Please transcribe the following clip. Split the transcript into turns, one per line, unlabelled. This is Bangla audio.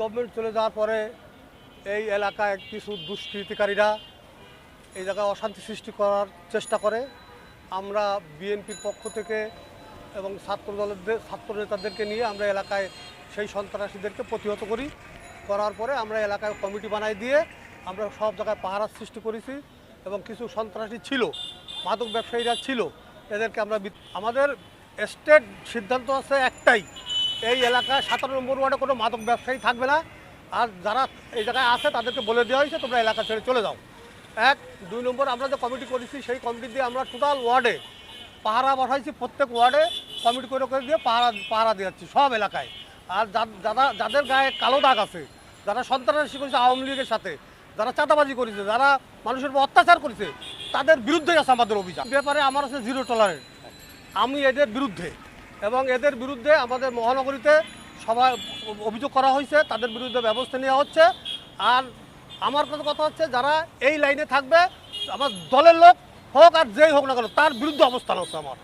গভর্নমেন্ট চলে যাওয়ার পরে এই এলাকায় কিছু দুষ্কৃতিকারীরা এই জায়গায় অশান্তি সৃষ্টি করার চেষ্টা করে। আমরা বিএনপির পক্ষ থেকে এবং ছাত্র দলের ছাত্র নেতাদেরকে নিয়ে আমরা এলাকায় সেই সন্ত্রাসীদেরকে প্রতিহত করি। করার পরে আমরা এলাকায় কমিটি বানাই দিয়ে আমরা সব জায়গায় পাহারার সৃষ্টি করেছি এবং কিছু সন্ত্রাসী ছিল, মাদক ব্যবসায়ীরা ছিল, এদেরকে আমরা আমাদের স্টেট সিদ্ধান্ত আছে একটাই এই এলাকায় সতেরো নম্বর ওয়ার্ডে কোনো মাদক ব্যবসায়ী থাকবে না। আর যারা এই জায়গায় আছে, তাদেরকে বলে দেওয়া হয়েছে, তোমরা এলাকা ছেড়ে চলে যাও। এক, দুই নম্বর, আমরা যে কমিটি করেছি, সেই কমিটি দিয়ে আমরা টোটাল ওয়ার্ডে পাহারা বসাইছি প্রত্যেক ওয়ার্ডে কমিটি করে করে দিয়ে পাহারা পাহারা দিয়েছি সব এলাকায়। আর যারা, যাদের গায়ে কালো দাগ আছে, যারা সন্ত্রাসী করেছে আওয়ামী লীগের সাথে, যারা চাঁদাবাজি করেছে, যারা মানুষের উপর অত্যাচার করেছে, তাদের বিরুদ্ধে আছে আমাদের অভিযান। ব্যাপারে আমার আছে জিরো টলারেন্ট আমি এদের বিরুদ্ধে এবং এদের বিরুদ্ধে আমাদের মহানগরীতে সবাই অভিযোগ করা হয়েছে, তাদের বিরুদ্ধে ব্যবস্থা নেওয়া হচ্ছে। আর আমার কথা কথা হচ্ছে, যারা এই লাইনে থাকবে, আমার দলের লোক হোক আর যেই হোক না কেন, তার বিরুদ্ধে অবস্থান হচ্ছে আমার।